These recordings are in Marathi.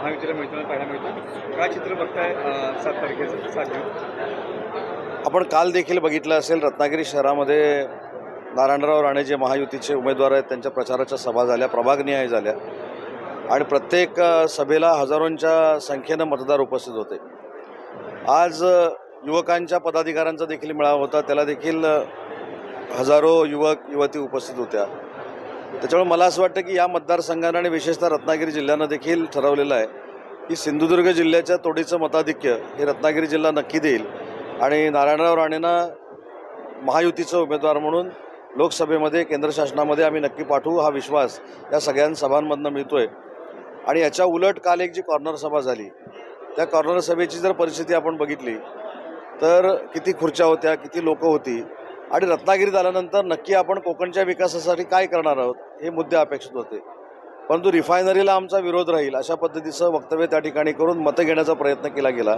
महाविद्यालय पाहायला मिळतं काय चित्र बघताय सात तारखेचं सात जून. आपण काल देखील बघितलं असेल रत्नागिरी शहरामध्ये नारायणराव राणे जे महायुतीचे उमेदवार आहेत त्यांच्या प्रचाराच्या सभा झाल्या प्रभागनिहाय झाल्या. आणि प्रत्येक सभेला हजारोंच्या संख्येनं मतदार उपस्थित होते. आज युवकांच्या पदाधिकाऱ्यांचा देखील मेळावा होता. त्याला देखील हजारो युवक युवती उपस्थित होत्या. त्याच्यामुळे मला असं वाटतं की या मतदारसंघानं आणि विशेषतः रत्नागिरी जिल्ह्यानं देखील ठरवलेलं आहे की सिंधुदुर्ग जिल्ह्याच्या तोडीचं मताधिक्य हे रत्नागिरी जिल्हा नक्की देईल. आणि नारायणराव राणेंना महायुतीचं उमेदवार म्हणून लोकसभेमध्ये केंद्र शासनामध्ये आम्ही नक्की पाठवू हा विश्वास या सगळ्या सभांमधनं मिळतो आहे आणि याच्या उलट काल एक जी कॉर्नर सभा झाली त्या कॉर्नर सभेची जर परिस्थिती आपण बघितली तर किती खुर्च्या होत्या किती लोकं होती आणि रत्नागिरीत आल्यानंतर नक्की आपण कोकणच्या विकासासाठी काय करणार आहोत हे मुद्दे अपेक्षित होते. परंतु रिफायनरीला आमचा विरोध राहील अशा पद्धतीचं वक्तव्य त्या ठिकाणी करून मतं घेण्याचा प्रयत्न केला गेला.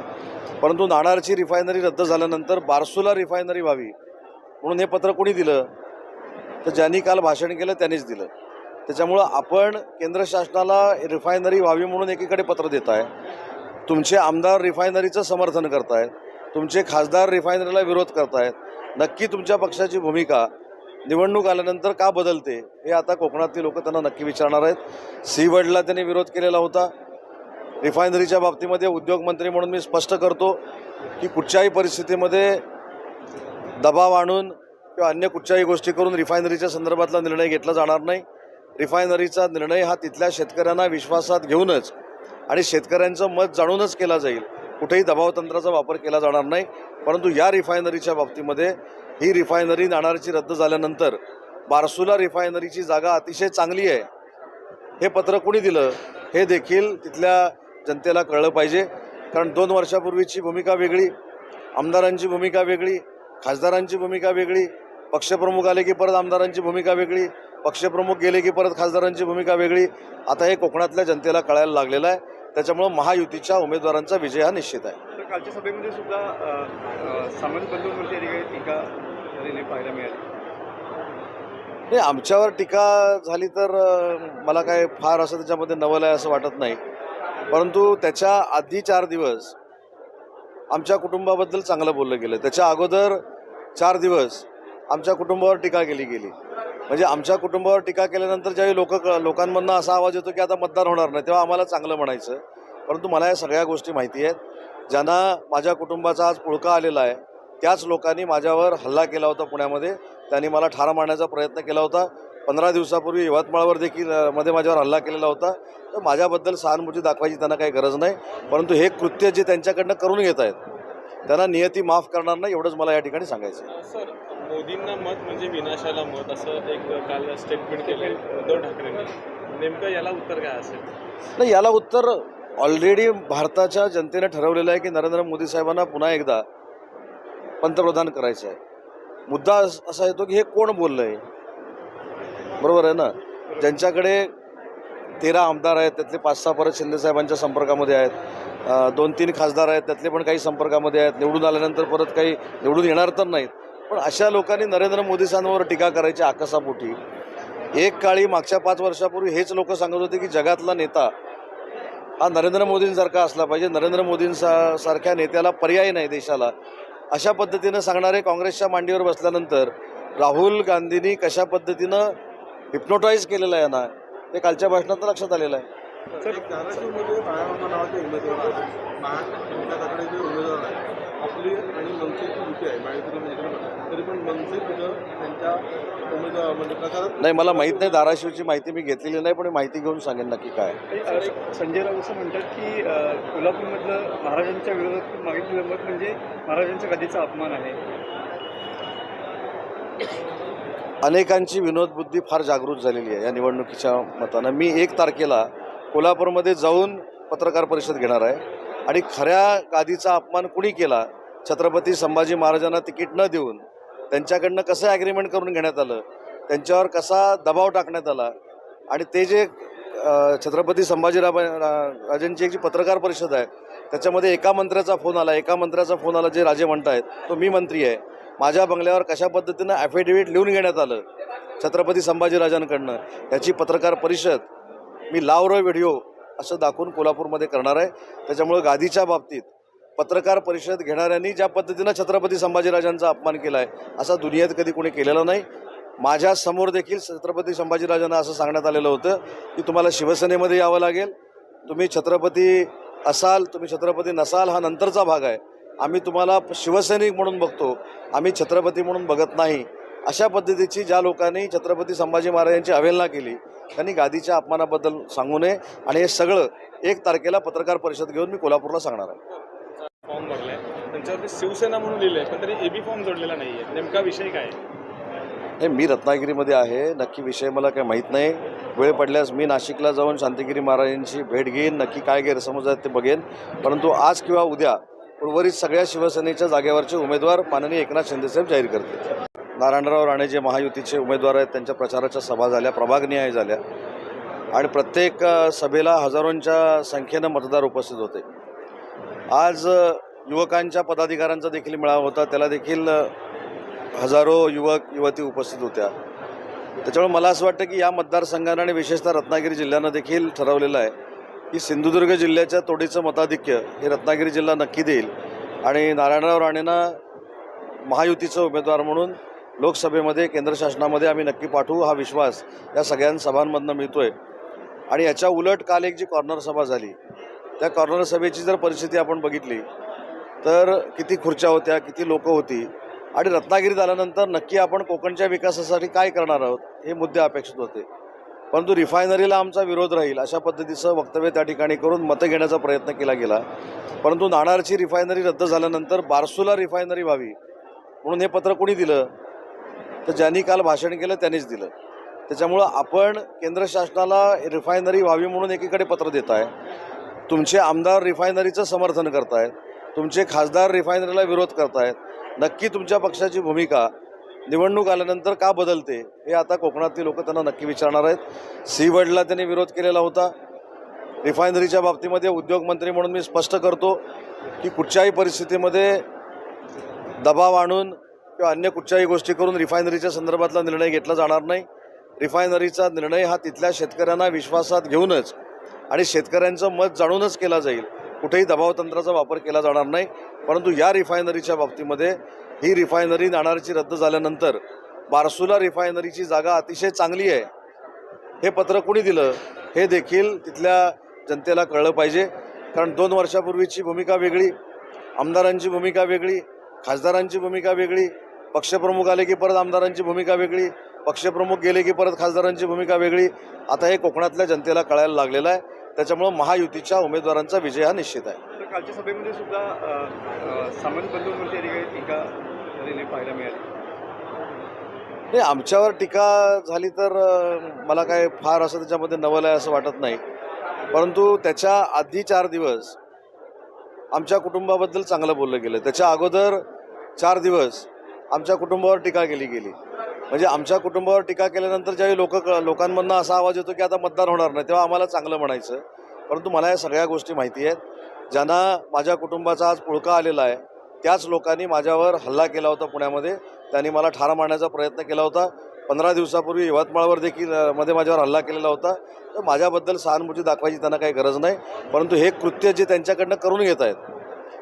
परंतु नाणारची रिफायनरी रद्द झाल्यानंतर बारसूला रिफायनरी व्हावी म्हणून हे पत्र कोणी दिलं? तर ज्यांनी काल भाषण केलं त्यांनीच दिलं. त्याच्यामुळं आपण केंद्र शासनाला रिफायनरी व्हावी म्हणून एकीकडे पत्र देत आहे तुमचे आमदार रिफायनरीचं समर्थन करतायत. तुमचे खासदार रिफायनरीला विरोध करतायत. नक्की तुमच्या पक्षाची भूमिका निवडणूक आल्यानंतर का बदलते हे आता कोकणातली लोक त्यांना नक्की विचारणार आहेत. सीवर्डला त्यांनी विरोध केलेला होता. रिफायनरीच्या बाबतीमध्ये उद्योगमंत्री म्हणून मी स्पष्ट करतो की कुठच्याही परिस्थितीमध्ये दबाव आणून किंवा अन्य कुठच्याही गोष्टी करून रिफायनरीच्या संदर्भातला निर्णय घेतला जाणार नाही. रिफायनरीचा निर्णय हा तिथल्या शेतकऱ्यांना विश्वासात घेऊनच आणि शेतकऱ्यांचं मत जाणूनच केला जाईल. कुठेही दबावतंत्राचा वापर केला जाणार नाही परंतु या रिफायनरीच्या बाबतीमध्ये ही रिफायनरी नाणारची रद्द झाल्यानंतर बारसुला रिफायनरीची जागा अतिशय चांगली आहे. हे पत्र कुणी दिलं? हे देखील तिथल्या जनतेला कळलं पाहिजे. कारण दोन वर्षापूर्वीची भूमिका वेगळी आमदारांची भूमिका वेगळी खासदारांची भूमिका वेगळी पक्षप्रमुख आले की परत आमदारांची भूमिका वेगळी पक्षप्रमुख गेले की परत खासदारांची भूमिका वेगळी. आता हे कोकणातल्या जनतेला कळायला लागलेलं आहे. त्याच्यामुळं महायुतीच्या उमेदवारांचा विजय हा निश्चित आहे. कालच्या सभेमध्ये सुद्धा सामाजिक बंधूंवरती टीका झालेली पाहायला मिळाली. नाही आमच्यावर टीका झाली तर मला काय फार असं त्याच्यामध्ये नवल आहे असं वाटत नाही. परंतु त्याच्या आधी चार दिवस आमच्या कुटुंबाबद्दल चांगलं बोललं गेलं. त्याच्या अगोदर चार दिवस आमच्या कुटुंबावर टीका केली गेली. म्हणजे आमच्या कुटुंबावर टीका केल्यानंतर ज्यावेळी लोक लोकांमधनं असा आवाज येतो की आता मतदान होणार नाही तेव्हा आम्हाला चांगलं म्हणायचं. परंतु मला या सगळ्या गोष्टी माहिती आहेत. ज्यांना माझ्या कुटुंबाचा आज पुळका आलेला आहे त्याच लोकांनी माझ्यावर हल्ला केला होता पुण्यामध्ये. त्यांनी मला ठार मारण्याचा प्रयत्न केला होता. पंधरा दिवसापूर्वी यवतमाळवर देखील मध्ये माझ्यावर हल्ला केलेला होता. तर माझ्याबद्दल सहानुभूती दाखवायची त्यांना काही गरज नाही. परंतु हे कृत्य जे त्यांच्याकडनं करून घेत आहेत त्यांना नियती माफ करणार नाही एवढंच मला या ठिकाणी सांगायचं आहे. सर मोदींना मत म्हणजे विनाशाला मत असं एक काल स्टेटमेंट केलं उद्धव ठाकरेंनी. नेमकं याला उत्तर काय असेल? नाही याला उत्तर ऑलरेडी भारताच्या जनतेने ठरवलेलं आहे की नरेंद्र मोदी साहेबांना पुन्हा एकदा पंतप्रधान करायचं आहे. मुद्दा अस- असा येतो की हे कोण बोललं आहे बरोबर आहे ना? ज्यांच्याकडे तेरा आमदार आहेत त्यातले पाच सहा परत शिंदेसाहेबांच्या संपर्कामध्ये आहेत. दोन तीन खासदार आहेत त्यातले पण काही संपर्कामध्ये आहेत. निवडून आल्यानंतर परत काही निवडून येणार तर नाहीत. पण अशा लोकांनी नरेंद्र मोदी साहेबांवर टीका करायची आकाशापोटी. एक काळी मागच्या पाच वर्षापूर्वी हेच लोक सांगत होते की जगातला नेता हा नरेंद्र मोदींसारखा असला पाहिजे. नरेंद्र मोदींसा सारख्या नेत्याला पर्याय नाही देशाला. अशा पद्धतीनं सांगणारे काँग्रेसच्या मांडीवर बसल्यानंतर राहुल गांधींनी कशा पद्धतीनं हिप्नोटाईज केलेलं आहे ना ते कालच्या भाषणात लक्षात आलेलं आहे. आपली आणि मनसेची युती आहे महायुतीला उमेदवार तरी पण मनसे तिथं त्यांच्या उमेदवार म्हणजे प्रचारात नाही मला माहीत नाही धाराशिवची माहिती मी घेतलेली नाही पण मी माहिती घेऊन सांगेन नक्की काय. संजय राऊत असं म्हणतात की कोल्हापूरमधलं महाराजांच्या विरोधात मागितलेलं मत म्हणजे महाराजांच्या गदीचा अपमान आहे. अनेकांची विनोदबुद्धी फार जागृत झालेली आहे या निवडणुकीच्या मतानं. मी एक तारखेला कोल्हापूरमध्ये जाऊन पत्रकार परिषद घेणार आहे. आणि खऱ्या गादीचा अपमान कुणी केला छत्रपती संभाजी महाराजांना तिकीट न देऊन त्यांच्याकडनं कसं ॲग्रीमेंट करून घेण्यात आलं त्यांच्यावर कसा दबाव टाकण्यात आला आणि ते जे छत्रपती छत्रपती संभाजीराव राजांची एक जी पत्रकार परिषद आहे त्याच्यामध्ये एका मंत्र्याचा फोन आला एका मंत्र्याचा फोन आला जे राजे म्हणतायत तो मी मंत्री आहे. माझ्या बंगल्यावर कशा पद्धतीनं ॲफिडेव्हिट लिहून घेण्यात आलं छत्रपती संभाजीराजांकडनं त्याची पत्रकार परिषद मी लावरो व्हिडिओ असं दाखवून कोल्हापूरमध्ये करणार आहे. त्याच्यामुळं गादीच्या बाबतीत पत्रकार परिषद घेणाऱ्यांनी ज्या पद्धतीनं छत्रपती संभाजीराजांचा अपमान केला आहे असा दुनियेत कधी कोणी केलेला नाही. माझ्यासमोर देखील छत्रपती संभाजीराजांना असं सांगण्यात आलेलं होतं की तुम्हाला शिवसेनेमध्ये यावं लागेल. तुम्ही छत्रपती असाल तुम्ही छत्रपती नसाल हा नंतरचा भाग आहे. आम्ही तुम्हाला शिवसैनिक म्हणून बघतो आम्ही छत्रपती म्हणून बघत नाही. अशा पद्धतीची ज्या लोकांनी छत्रपती संभाजी महाराजांची अवहेलना केली त्यांनी गादीच्या अपमानाबद्दल सांगू नये. आणि हे सगळं एक तारखेला पत्रकार परिषद घेऊन मी कोल्हापूरला सांगणार आहे. फॉर्म भरलाय. त्यांच्यावरती शिवसेना म्हणून लिहिलंय पण तरी एबी फॉर्म जोडलेला नाहीये. नेमका विषय काय नाही मी रत्नागिरीमध्ये आहे. नक्की विषय मला काही माहीत नाही. वेळ पडल्यास मी नाशिकला जाऊन शांतिगिरी महाराजांची भेट घेईन. नक्की काय गैरसमज आहेत ते बघेन. परंतु आज किंवा उद्या उर्वरित सगळ्या शिवसेनेच्या जागेवरचे उमेदवार माननीय एकनाथ शिंदेसाहेब जाहीर करतील. नारायणराव राणे जे महायुतीचे उमेदवार आहेत त्यांच्या प्रचाराच्या सभा झाल्या प्रभागनिहाय झाल्या. आणि प्रत्येक सभेला हजारोंच्या संख्येनं मतदार उपस्थित होते. आज युवकांच्या पदाधिकाऱ्यांचा देखील मेळावा होता. त्याला देखील हजारो युवक युवती उपस्थित होत्या. त्याच्यामुळे मला असं वाटतं की या मतदारसंघानं आणि विशेषतः रत्नागिरी जिल्ह्यानं देखील ठरवलेलं आहे की सिंधुदुर्ग जिल्ह्याच्या तोडीचं मताधिक्य हे रत्नागिरी जिल्हा नक्की देईल. आणि नारायणराव राणेंना महायुतीचं उमेदवार म्हणून लोकसभेमध्ये केंद्र शासनामध्ये आम्ही नक्की पाठवू हा विश्वास या सगळ्या सभांमधनं मिळतोय. आणि याच्या उलट काल एक जी कॉर्नर सभा झाली त्या कॉर्नर सभेची जर परिस्थिती आपण बघितली तर किती खुर्च्या होत्या किती लोकं होती आणि रत्नागिरीत आल्यानंतर नक्की आपण कोकणच्या विकासासाठी काय करणार आहोत हे मुद्दे अपेक्षित होते. परंतु रिफायनरीला आमचा विरोध राहील अशा पद्धतीचं वक्तव्य त्या ठिकाणी करून मतं घेण्याचा प्रयत्न केला गेला. परंतु नाणारची रिफायनरी रद्द झाल्यानंतर बारसूला रिफायनरी व्हावी म्हणून हे पत्र कोणी दिलं? तर ज्यांनी काल भाषण केलं त्यांनीच दिलं. त्याच्यामुळं आपण केंद्र शासनाला रिफायनरी व्हावी म्हणून एकीकडे पत्र देत आहे. तुमचे आमदार रिफायनरीचं समर्थन करतायत. तुमचे खासदार रिफायनरीला विरोध करतायत. नक्की तुमच्या पक्षाची भूमिका निवडणूक आल्यानंतर का बदलते हे आता कोकणातली लोक त्यांना नक्की विचारणार आहेत. सी त्यांनी विरोध केलेला होता. रिफायनरीच्या बाबतीमध्ये उद्योगमंत्री म्हणून मी स्पष्ट करतो की कुठच्याही परिस्थितीमध्ये दबाव आणून किंवा अन्य कुठच्याही गोष्टी करून रिफायनरीच्या संदर्भातला निर्णय घेतला जाणार नाही. रिफायनरीचा निर्णय हा तिथल्या शेतकऱ्यांना विश्वासात घेऊनच आणि शेतकऱ्यांचं मत जाणूनच केला जाईल. कुठेही दबावतंत्राचा वापर केला जाणार नाही. परंतु या रिफायनरीच्या बाबतीमध्ये ही रिफायनरी नाणारची रद्द झाल्यानंतर बारसुला रिफायनरीची जागा अतिशय चांगली आहे. हे पत्र कुणी दिलं? हे देखील तिथल्या जनतेला कळलं पाहिजे. कारण दोन वर्षापूर्वीची भूमिका वेगळी आमदारांची भूमिका वेगळी खासदारांची भूमिका वेगळी पक्षप्रमुख आले की परत आमदारांची भूमिका वेगळी. पक्षप्रमुख गेले की परत खासदारांची भूमिका वेगळी. आता हे कोकणातल्या जनतेला कळायला लागलेलं आहे. त्याच्यामुळं महायुतीच्या उमेदवारांचा विजय हा निश्चित आहे. कालच्या सभेमध्ये सुद्धा सामान्य बंधूंवरती टीका झालेली पाहायला मिळाली. नाही आमच्यावर टीका झाली तर मला काय फार असं त्याच्यामध्ये नवल आहे असं वाटत नाही. परंतु त्याच्या आधी चार दिवस आमच्या कुटुंबाबद्दल चांगलं बोललं गेलं. त्याच्या अगोदर चार दिवस आमच्या कुटुंबावर टीका केली गेली. म्हणजे आमच्या कुटुंबावर टीका केल्यानंतर ज्यावेळी लोक लोकांमधनं असा आवाज येतो की आता मतदान होणार नाही तेव्हा आम्हाला चांगलं म्हणायचं. परंतु मला या सगळ्या गोष्टी माहिती आहेत. ज्यांना माझ्या कुटुंबाचा आज पुळका आलेला आहे त्याच लोकांनी माझ्यावर हल्ला केला होता पुण्यामध्ये. त्यांनी मला ठार मारण्याचा प्रयत्न केला होता. पंधरा दिवसापूर्वी यवतमाळवर देखील मध्ये माझ्यावर हल्ला केलेला होता. तर माझ्याबद्दल सहानुभूती दाखवायची त्यांना काही गरज नाही. परंतु हे कृत्य जे त्यांच्याकडनं करून घेत आहेत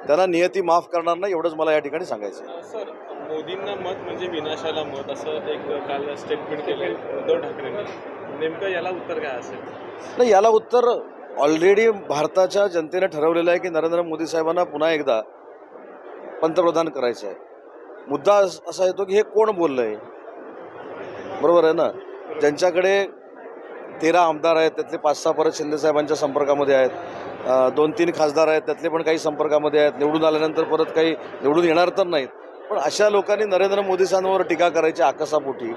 त्यांना नियती माफ करणार नाही एवढंच मला या ठिकाणी सांगायचं सर मोदींना मत म्हणजे विनाशाला मत असं एक काल स्टेटमेंट केलंय उद्धव ठाकरेंनी. नेमकं याला उत्तर काय असेल? नाही याला उत्तर ऑलरेडी भारताच्या जनतेने ठरवलेलं आहे की नरेंद्र मोदी साहेबांना पुन्हा एकदा पंतप्रधान करायचं आहे. मुद्दा अस- असा येतो की हे कोण बोललं आहे बरोबर आहे ना? ज्यांच्याकडे तेरा आमदार आहेत त्यातले पाच सहा परत शिंदेसाहेबांच्या संपर्कामध्ये आहेत. दोन तीन खासदार आहेत त्यातले पण काही संपर्कामध्ये आहेत. निवडून आल्यानंतर परत काही निवडून येणार तर नाहीत. पण अशा लोकांनी नरेंद्र मोदी टीका करायची आकसापोटी.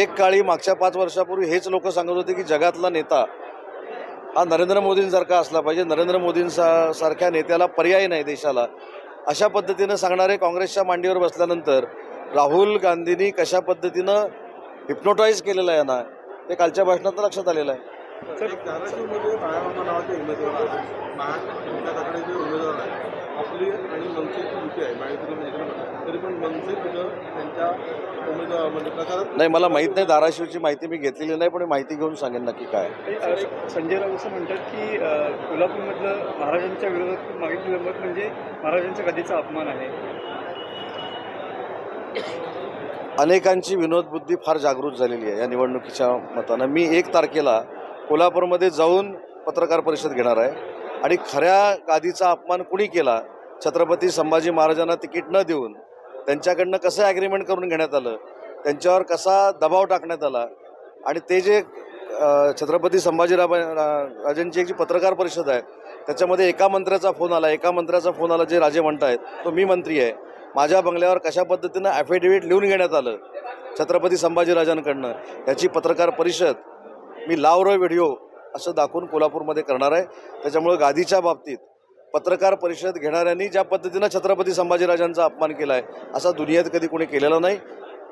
एक काळी मागच्या पाच वर्षापूर्वी हेच लोक सांगत होते की जगातला नेता हा नरेंद्र मोदींसारखा असला पाहिजे. नरेंद्र मोदींसा सारख्या नेत्याला पर्याय नाही देशाला. अशा पद्धतीनं सांगणारे काँग्रेसच्या मांडीवर बसल्यानंतर राहुल गांधींनी कशा पद्धतीनं हिप्नोटाईज केलेलं आहे ना ते कालच्या भाषणात लक्षात आलेलं आहे. सर धाराशिवमध्ये नावाचे उमेदवार महाराष्ट्र जे उमेदवार आपली आणि मनसेची युती आहे मनसेला तरी पण मनसे तिथं त्यांच्या उमेदवार म्हणजे प्रचारात नाही मला माहीत नाही धाराशिवची माहिती मी घेतलेली नाही पण मी माहिती घेऊन सांगेन नक्की काय. संजय राऊत असं म्हणतात की कोल्हापूरमधलं महाराजांच्या विरोधात मागितलेलं मत म्हणजे महाराजांच्या गदीचा अपमान आहे. अनेकांची विनोदबुद्धी फार जागृत झालेली आहे या निवडणुकीच्या मतानं. मी एक तारखेला कोल्हापूरमध्ये जाऊन पत्रकार परिषद घेणार आहे. आणि खऱ्या गादीचा अपमान कुणी केला? छत्रपती संभाजी महाराजांना तिकीट न देऊन त्यांच्याकडनं कसं ॲग्रीमेंट करून घेण्यात आलं? त्यांच्यावर कसा दबाव टाकण्यात आला? आणि ते जे छत्रपती संभाजी रा- राजांची एक जी पत्रकार परिषद आहे त्याच्यामध्ये एका मंत्र्याचा फोन आला. एका मंत्र्याचा फोन आला जे राजे म्हणतायत तो मी मंत्री आहे. माझ्या बंगल्यावर कशा पद्धतीनं ॲफिडेव्हिट लिहून घेण्यात आलं? छत्रपती संभाजीराजांकडनं. याची पत्रकार परिषद मी लावरो व्हिडिओ असं दाखवून कोल्हापूरमध्ये करणार आहे. त्याच्यामुळं गादीच्या बाबतीत पत्रकार परिषद घेणाऱ्यांनी ज्या पद्धतीनं छत्रपती संभाजीराजांचा अपमान केला आहे असा दुनियेत कधी कोणी केलेला नाही.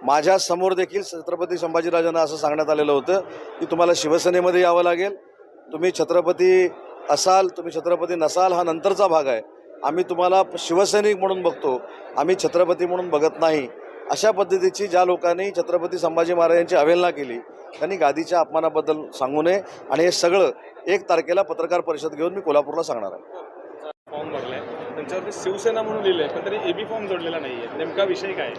माझ्यासमोर देखील छत्रपती संभाजीराजांना असं सांगण्यात आलेलं होतं की तुम्हाला शिवसेनेमध्ये यावं लागेल. तुम्ही छत्रपती असाल तुम्ही छत्रपती नसाल हा नंतरचा भाग आहे. आम्ही तुम्हाला शिवसैनिक म्हणून बघतो. आम्ही छत्रपती म्हणून बघत नाही. अशा पद्धतीची ज्या लोकांनी छत्रपती संभाजी महाराजांची अवहेलना केली त्यांनी गादीच्या अपमानाबद्दल सांगू नये आणि हे सगळं एक तारखेला पत्रकार परिषद घेऊन मी कोल्हापूरला सांगणार आहे. फॉर्म भरलाय. त्यांच्यावरती शिवसेना म्हणून लिहिलंय पण तरी एबी फॉर्म जोडलेला नाहीये. नेमका विषय काय?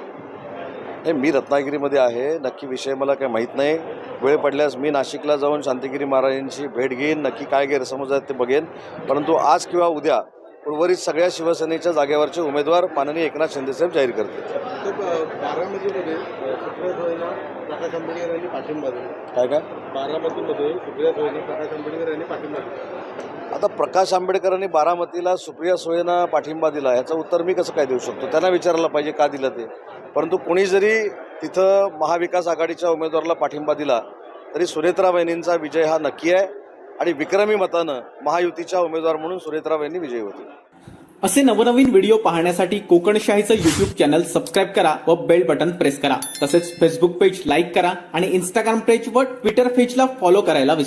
नाही मी रत्नागिरीमध्ये आहे नक्की विषय मला काही माहीत नाही. वेळ पडल्यास मी नाशिकला जाऊन शांतिगिरी महाराजांची भेट घेईन नक्की काय गैरसमज आहेत ते बघेन. परंतु आज किंवा उद्या उर्वरित सगळ्या शिवसेनेच्या जागेवरचे उमेदवार माननीय एकनाथ शिंदेसाहेब जाहीर करतील. ते ब- बारामतीमध्ये अ, सुप्रिया सुळेंना प्रकाश आंबेडकर यांनी पाठिंबा दिला. काय काय? बारामतीमध्ये सुप्रिया प्रकाश आंबेडकर यांनी पाठिंबा दिला. आता प्रकाश आंबेडकरांनी बारामतीला सुप्रिया सुळेंना पाठिंबा दिला याचं उत्तर मी कसं काय देऊ शकतो? त्यांना विचारायला पाहिजे का दिलं ते. परंतु कोणी जरी तिथं महाविकास आघाडीच्या उमेदवाराला पाठिंबा दिला तरी सुनेत्रा वहिनींचा विजय हा नक्की आहे. आणि विक्रमी मतानं महायुतीच्या उमेदवार म्हणून सुनेत्रा यांनी विजयी होतील असे नवनवीन व्हिडिओ पाहण्यासाठी कोकणशाहीचं युट्यूब चॅनल सबस्क्राईब करा व बेल बटन प्रेस करा. तसेच फेसबुक पेज लाईक करा आणि इंस्टाग्राम पेज व ट्विटर पेजला फॉलो करायला विसरू